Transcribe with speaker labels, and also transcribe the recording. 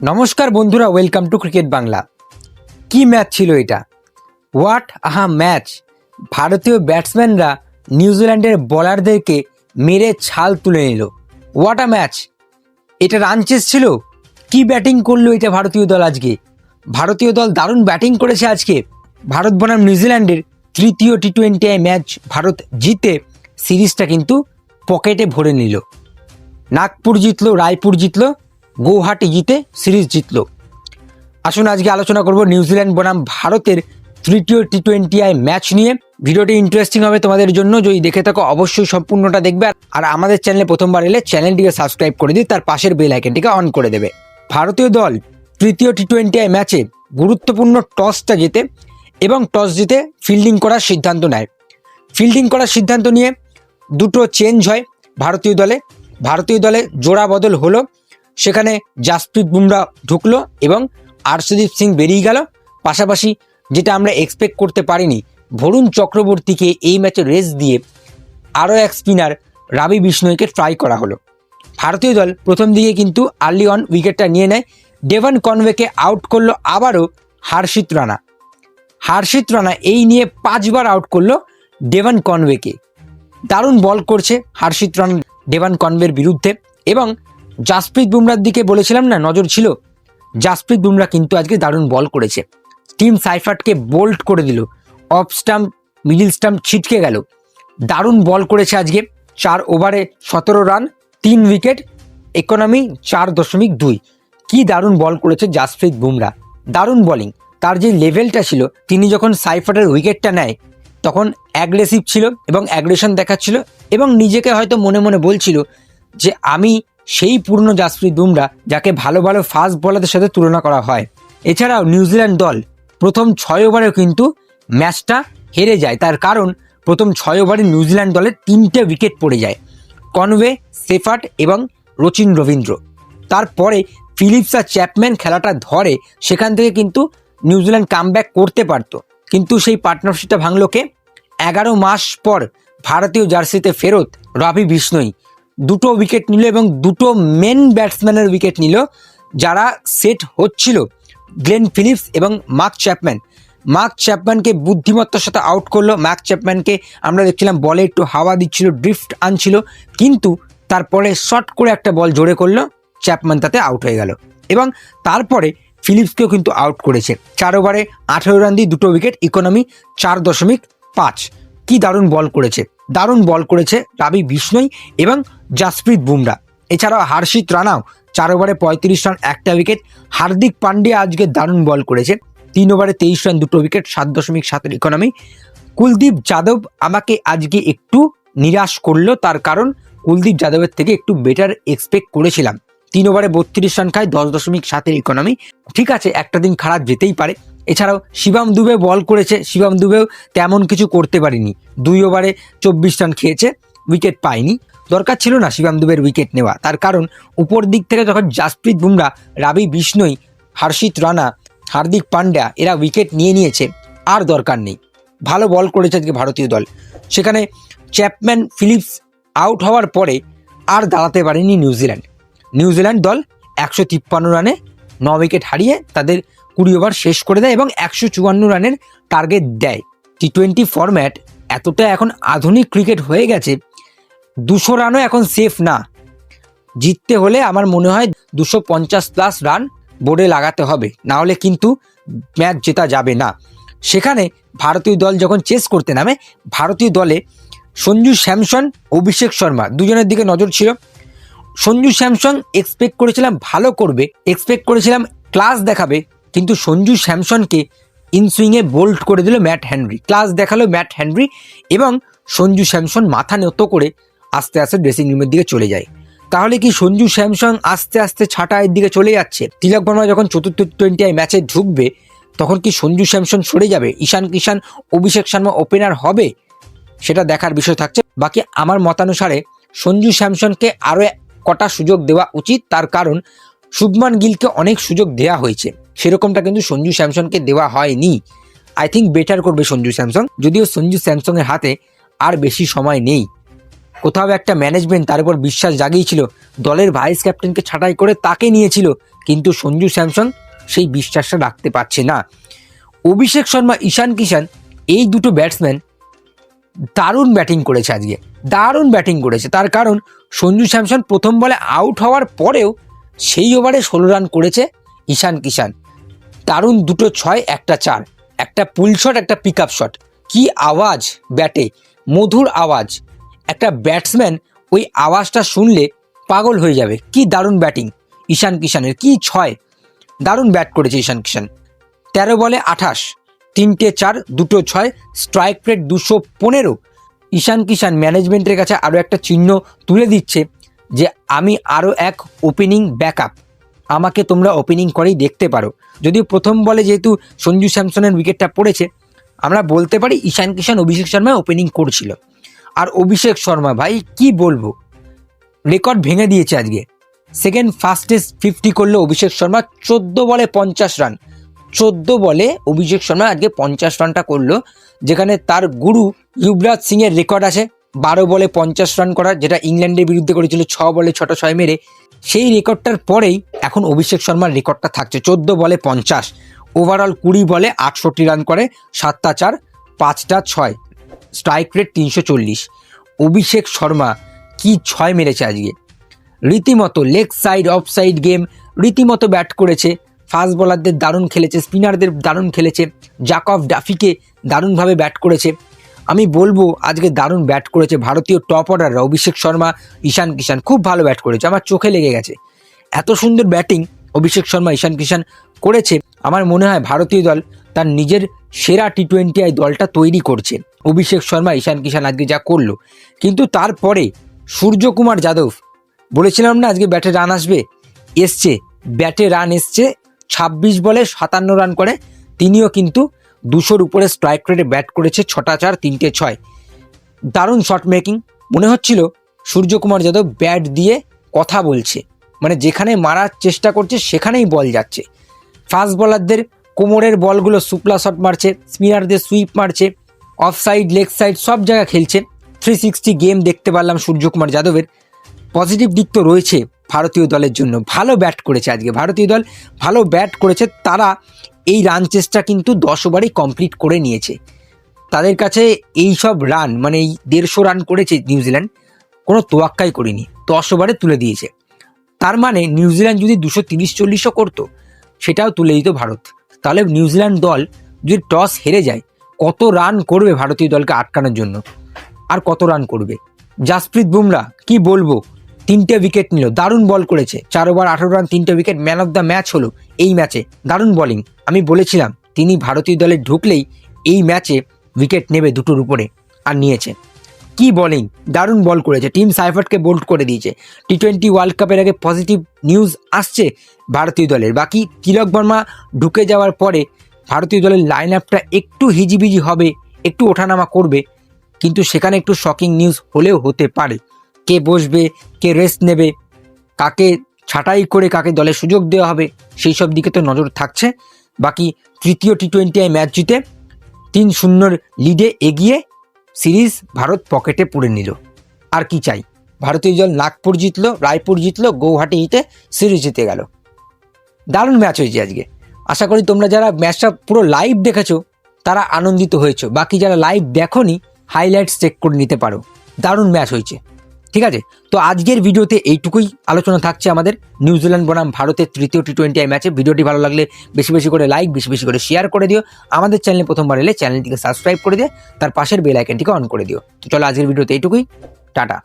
Speaker 1: নমস্কার বন্ধুরা welcome to cricket Bangla কি ম্যাচ ছিল এটা? হোয়াট আহা ম্যাচ ভারতীয় ব্যাটসম্যানরা নিউজিল্যান্ডের বলারদেরকে মেরে ছাল তুলে নিল। হোয়াট আ ম্যাচ এটা রানচেস ছিল? কি ব্যাটিং করল এটা ভারতীয় দল আজকে? ভারতীয় দল দারুণ ব্যাটিং করেছে আজকে। ভারত বনাম নিউজিল্যান্ডের তৃতীয় টি টোয়েন্টি ম্যাচ ভারত জিতে সিরিজটা কিন্তু পকেটে ভরে নিল। নাগপুর জিতলো, রায়পুর জিতলো গৌহাটি জিতে সিরিজ জিতল। আসুন আজকে আলোচনা করব নিউজিল্যান্ড বনাম ভারতের তৃতীয় টি টোয়েন্টি আই ম্যাচ নিয়ে। ভিডিওটি ইন্টারেস্টিং হবে তোমাদের জন্য, যদি দেখে থাকো অবশ্যই সম্পূর্ণটা দেখবে। আর- আমাদের চ্যানেলে প্রথমবার এলে চ্যানেলটিকে সাবস্ক্রাইব করে দিয়ে তার পাশের বেল আইকনটিকে অন করে দেবে। ভারতীয় দল তৃতীয় টি টোয়েন্টি আই ম্যাচে গুরুত্বপূর্ণ টসটা জিতে এবং টস জিতে ফিল্ডিং করার সিদ্ধান্ত নেয়। ফিল্ডিং করার সিদ্ধান্ত নিয়ে দুটো চেঞ্জ হয় ভারতীয় দলে। ভারতীয় দলে জোড়া বদল হলো সেখানে জাসপ্রীত বুমরা ঢুকলো এবং আরশদীপ সিং বেরিয়ে গেল। পাশাপাশি যেটা আমরা এক্সপেক্ট করতে পারিনি ভরুণ চক্রবর্তীকে এই ম্যাচে রেস দিয়ে আরও এক স্পিনার রাবি বিষ্ণয়কে ট্রাই করা হলো। ভারতীয় দল প্রথম দিকে কিন্তু আর্লি অন উইকেটটা নিয়ে নেয়। ডেভান কনওয়েকে আউট করল আবারও হার্ষিত রানা। হার্ষিত রানা এই নিয়ে পাঁচবার আউট করল ডেভান কনওয়েকে দারুণ বল করছে হার্ষিত রানা ডেভান কনওয়ের বিরুদ্ধে এবং জাসপ্রীত বুমরার দিকে বলেছিলাম না, নজর ছিল? জাসপ্রীত বুমরা কিন্তু আজকে দারুণ বল করেছে। টিম সাইফার্টকে বোল্ড করে দিল। অফ স্টাম্প, মিডিল স্টাম্প ছিটকে গেল। দারুণ বল করেছে আজকে। চার ওভারে সতেরো রান, তিন উইকেট ইকোনমি চার দশমিক দুই। কি দারুণ বল করেছে জাসপ্রীত বুমরা। দারুণ বোলিং তার যে লেভেলটা ছিল, তিনি যখন সাইফার্টের উইকেটটা নেয়, তখন অ্যাগ্রেসিভ ছিল এবং অ্যাগ্রেশন দেখাচ্ছিল এবং নিজেকে হয়তো মনে মনে বলছিল যে, আমি সেই পূর্ণ জাসপ্রীত বুমরা, যাকে ভালো ভালো ফাস্ট বলারদের সাথে তুলনা করা হয়। এছাড়াও নিউজিল্যান্ড দল প্রথম ছয় ওভারেও কিন্তু ম্যাচটা হেরে যায়। তার কারণ, প্রথম ছয় ওভারে নিউজিল্যান্ড দলের তিনটে উইকেট পড়ে যায়। কনওয়ে সেফার্ট এবং রচিন রবীন্দ্র। তারপরে ফিলিপস আর চ্যাপম্যান খেলাটা ধরে, সেখান থেকে কিন্তু নিউজিল্যান্ড কামব্যাক করতে পারতো। কিন্তু সেই পার্টনারশিপটা ভাঙলোকে এগারো মাস পর ভারতীয় জার্সিতে ফেরত রবি বিষ্ণই। দুটো উইকেট নিল এবং দুটো মেন ব্যাটসম্যানের উইকেট নিল, যারা সেট হচ্ছিল। গ্লেন ফিলিপস এবং মার্ক চ্যাপম্যান মার্ক চ্যাপম্যানকে বুদ্ধিমত্তার সাথে আউট করল। মার্ক চ্যাপম্যানকে আমরা দেখছিলাম বলে একটু হাওয়া দিচ্ছিল ড্রিফট আনছিল, কিন্তু তারপরে শর্ট করে একটা বল জোরে করল। চ্যাপম্যান তাতে আউট হয়ে গেল। এবং তারপরে ফিলিপসকেও কিন্তু আউট করেছে। চার ওভারে আঠেরো রান দিয়ে দুটো উইকেট ইকোনমি চার দশমিক পাঁচ। কী দারুণ বল করেছে। দারুণ বল করেছে রাবি বিষ্ণই এবং জাসপ্রীত বুমরা। এছাড়াও হার্ষিত রানাও চার ওভারে পঁয়ত্রিশ রান, একটা উইকেট হার্দিক পান্ডিয়া আজকে দারুণ বল করেছে তিন ওভারে তেইশ রান, দুটো উইকেট সাত দশমিক সাতের ইকোনমি কুলদীপ যাদব আমাকে আজকে একটু নিরাশ করল, তার কারণ কুলদীপ যাদবের থেকে একটু বেটার এক্সপেক্ট করেছিলাম। তিন ওভারে বত্রিশ রান খায়, দশ দশমিক সাতের ইকোনমি ঠিক আছে, একটা দিন খারাপ যেতেই পারে। এছাড়াও শিবাম দুবে বল করেছে, শিবাম দুবেও তেমন কিছু করতে পারিনি। দুই ওভারে চব্বিশ রান খেয়েছে উইকেট পায়নি। দরকার ছিল না শিবাম দুবের উইকেট নেওয়া। তার কারণ উপর দিক থেকে যখন জাসপ্রীত বুমরা, রাবি বিষ্ণই, হর্ষিত রানা, হার্দিক পান্ড্যা এরা উইকেট নিয়ে নিয়েছে, আর দরকার নেই। ভালো বল করেছে আজকে ভারতীয় দল। সেখানে চ্যাপম্যান ফিলিপস আউট হওয়ার পরে আর দাঁড়াতে পারেনি নিউজিল্যান্ড। নিউজিল্যান্ড দল একশো তিপ্পান্ন রানে ন উইকেট হারিয়ে তাদের কুড়ি ওভার শেষ করে দেয় এবং একশো চুয়ান্ন রানের টার্গেট দেয়। টি টোয়েন্টি ফরম্যাট এতটা এখন আধুনিক ক্রিকেট হয়ে গেছে দুশো রানও এখন সেফ না। জিততে হলে আমার মনে হয় দুশো পঞ্চাশ প্লাস রান বোর্ডে লাগাতে হবে। না হলে কিন্তু ম্যাচ জেতা যাবে না। সেখানে ভারতীয় দল যখন চেস করতে নামে, ভারতীয় দলে সঞ্জু স্যামসন, অভিষেক শর্মা দুজনের দিকে নজর ছিল। সঞ্জু স্যামসং এক্সপেক্ট করেছিলাম ভালো করবে এক্সপেক্ট করেছিলাম ক্লাস দেখাবে, কিন্তু সঞ্জু স্যামসনকে ইনসুইংয়ে বোল্ড করে দিল ম্যাট হ্যানরি ক্লাস দেখাল ম্যাট হ্যানরি এবং সঞ্জু স্যামসন মাথা নত করে আস্তে আস্তে ড্রেসিং রুমের দিকে চলে যায়। তাহলে কি সঞ্জু স্যামসং আস্তে আস্তে ছাটায়ের দিকে চলে যাচ্ছে? তিলক বর্মা যখন চতুর্থ টোয়েন্টি আই ম্যাচে ঢুকবে, তখন কি সঞ্জু স্যামসন সরে যাবে? ঈশান কিষান অভিষেক শর্মা ওপেনার হবে? সেটা দেখার বিষয় থাকছে। বাকি আমার মতানুসারে সঞ্জু স্যামসনকে আরও কটা সুযোগ দেওয়া উচিত, তার কারণ শুভমান গিলকে অনেক সুযোগ দেওয়া হয়েছে। সেরকমটা কিন্তু সঞ্জু স্যামসনকে দেওয়া হয়নি। আই থিঙ্ক বেটার করবে সঞ্জু স্যামসং। যদিও সঞ্জু স্যামসংয়ের হাতে আর বেশি সময় নেই। কোথাও একটা ম্যানেজমেন্ট তার উপর বিশ্বাস জাগিয়েছিল। দলের ভাইস ক্যাপ্টেনকে ছাঁটাই করে তাকে নিয়েছিল। কিন্তু সঞ্জু স্যামসন সেই বিশ্বাসটা রাখতে পারছে না। অভিষেক শর্মা, ঈশান কিষান এই দুটো ব্যাটসম্যান দারুণ ব্যাটিং করেছে আজকে। দারুণ ব্যাটিং করেছে। তার কারণ সঞ্জু স্যামসন প্রথম বলে আউট হওয়ার পরেও সেই ওভারে ষোলো রান করেছে ঈশান কিষান দারুণ দুটো ছয়, একটা চার। একটা পুল শট একটা পিক আপ শট কি আওয়াজ ব্যাটে মধুর আওয়াজ। একটা ব্যাটসম্যান ওই আওয়াজটা শুনলে পাগল হয়ে যাবে। কি দারুণ ব্যাটিং। ঈশান কিষানের কি ছয়। দারুণ ব্যাট করেছে ঈশান কিষান তেরো বলে আঠাশ। তিনটে চার, দুটো ছয়, স্ট্রাইক রেট দুশো পনেরো। ঈশান কিষান ম্যানেজমেন্টের কাছে আরও একটা চিহ্ন তুলে দিচ্ছে যে আমি আরও এক ওপেনিং ব্যাকআপ। আমাকে তোমরা ওপেনিং করেই দেখতে পারো। যদিও প্রথম বলে যেহেতু সঞ্জু স্যামসনের উইকেটটা পড়েছে, আমরা বলতে পারি ঈশান কিষান অভিষেক শর্মা ওপেনিং করছিল। আর অভিষেক শর্মা, ভাই, কি বলব? রেকর্ড ভেঙে দিয়েছে আজকে। সেকেন্ড ফাস্টেস্ট ফিফটি করল অভিষেক শর্মা, চোদ্দ বলে পঞ্চাশ রান চোদ্দ বলে অভিষেক শর্মা আজকে পঞ্চাশ রানটা করল, যেখানে তার গুরু যুবরাজ সিংয়ের রেকর্ড আছে, বারো বলে পঞ্চাশ রান করা যেটা ইংল্যান্ডের বিরুদ্ধে করেছিল, ছ বলে ছটা ছয় মেরে। সেই রেকর্ডটার পরেই এখন অভিষেক শর্মার রেকর্ডটা থাকছে, চোদ্দ বলে পঞ্চাশ। ওভারঅল কুড়ি বলে আটষট্টি রান করে, সাতটা চার, পাঁচটা ছয়। স্ট্রাইক রেট তিনশো চল্লিশ। অভিষেক শর্মা কি ছয় মেরেছে আজকে? রীতিমতো leg side off side game রীতিমতো ব্যাট করেছে। ফাস্ট বোলারদের দারুণ খেলেছে স্পিনারদের দারুণ খেলেছে। জাকব ডাফিকে দারুণভাবে ব্যাট করেছে। আমি বলব, আজকে দারুণ ব্যাট করেছে ভারতীয় টপ অর্ডাররা অভিষেক শর্মা, ঈশান কিষান খুব ভালো ব্যাট করেছে। আমার চোখে লেগে গেছে। এত সুন্দর ব্যাটিং অভিষেক শর্মা, ঈশান কিষান করেছে। আমার মনে হয় ভারতীয় দল তার নিজের সেরা টি টোয়েন্টি আই দলটা তৈরি করছেন। অভিষেক শর্মা, ঈশান কিষান আজকে যা করল। কিন্তু তারপরে সূর্যকুমার যাদব, বলেছিলাম না আজকে ব্যাটে রান আসবে? এসছে, ব্যাটে রান এসছে, ছাব্বিশ বলে সাতান্ন রান করে। তিনিও কিন্তু দুশোর উপরে স্ট্রাইক রেটে ব্যাট করেছে ছটা চার, তিনটে ছয়। দারুণ শট মেকিং মনে হচ্ছিল সূর্যকুমার যাদব ব্যাট দিয়ে কথা বলছে। মানে যেখানে মারার চেষ্টা করছে, সেখানেই বল যাচ্ছে। ফাস্ট বলারদের কোমরের বলগুলো সুপলা শট মারছে, স্পিনারদের সুইপ মারছে অফ সাইড লেগ সাইড সব জায়গা খেলছে। থ্রি সিক্সটি গেম দেখতে পারলাম সূর্যকুমার যাদবের। পজিটিভ দিক তো রয়েছে ভারতীয় দলের জন্য। ভালো ব্যাট করেছে আজকে। ভারতীয় দল ভালো ব্যাট করেছে, তারা এই রান চেষ্টা কিন্তু দশ ওভারেই কমপ্লিট করে নিয়েছে। তাদের কাছে এই সব রান মানে এই দেড়শো রান করেছে নিউজিল্যান্ড কোনো তোয়াক্কাই করেনি। দশ ওভারে তুলে দিয়েছে। তার মানে নিউজিল্যান্ড যদি দুশো তিরিশ চল্লিশও করতো, সেটাও তুলে দিত ভারত। তাহলে নিউজিল্যান্ড দল যদি টস হেরে যায়, কত রান করবে ভারতীয় দলকে আটকানোর জন্য? আর কত রান করবে? জাসপ্রীত বুমরা, কি বলব? তিনটে উইকেট নিল, দারুণ বল করেছে। চার ওভার আঠারো রান তিনটে wicket man of the match হলো এই ম্যাচে দারুণ বোলিং আমি বলেছিলাম, তিনি ভারতীয় দলে ঢুকলেই এই ম্যাচে উইকেট নেবে দুটোর উপরে, আর নিয়েছে। কি বোলিং দারুণ বল করেছে। টিম সাইফার্টকে বোল্ড করে দিয়েছে। টি টোয়েন্টি ওয়ার্ল্ড কাপের আগে পজিটিভ নিউজ আসছে ভারতীয় দলের। বাকি তিলক বর্মা ঢুকে যাওয়ার পরে ভারতীয় দলের লাইন আপটা একটু হিজিবিজি হবে, একটু ওঠানামা করবে। কিন্তু সেখানে একটু শকিং নিউজ হলেও হতে পারে। কে বসবে, কে রেস্ট নেবে, কাকে ছাঁটাই করে কাকে দলে সুযোগ দেওয়া হবে, সেই সব দিকে তো নজর থাকছে। বাকি তৃতীয় টি টোয়েন্টি আই ম্যাচ জিতে তিন শূন্যর লিডে এগিয়ে সিরিজ ভারত পকেটে পুড়ে নিল। আর কি চাই? ভারতীয় দল নাগপুর জিতলো, রায়পুর জিতলো, গৌহাটি জিতে সিরিজ জিতে গেল। দারুণ ম্যাচ হয়েছে আজকে। আশা করি তোমরা যারা ম্যাচটা পুরো লাইভ দেখেছ, তারা আনন্দিত হয়েছো। বাকি যারা লাইভ দেখো হাইলাইটস চেক করে নিতে পারো। দারুণ ম্যাচ হয়েছে। ঠিক আছে? তো আজকের ভিডিওতে এইটুকুই আলোচনা থাকছে আমাদের। নিউজিল্যান্ড বনাম ভারতের তৃতীয় টি টোয়েন্টি আই ম্যাচে ভিডিওটি ভালো লাগলে বেশি বেশি করে লাইক বেশি বেশি করে শেয়ার করে দিও। আমাদের চ্যানেলে প্রথমবার এলে চ্যানেলটিকে সাবস্ক্রাইব করে দিয়ে, তার পাশের বেল আইকনটিকে অন করে দিও। তো চলো আজকের ভিডিওতে এইটুকুই। টাটা।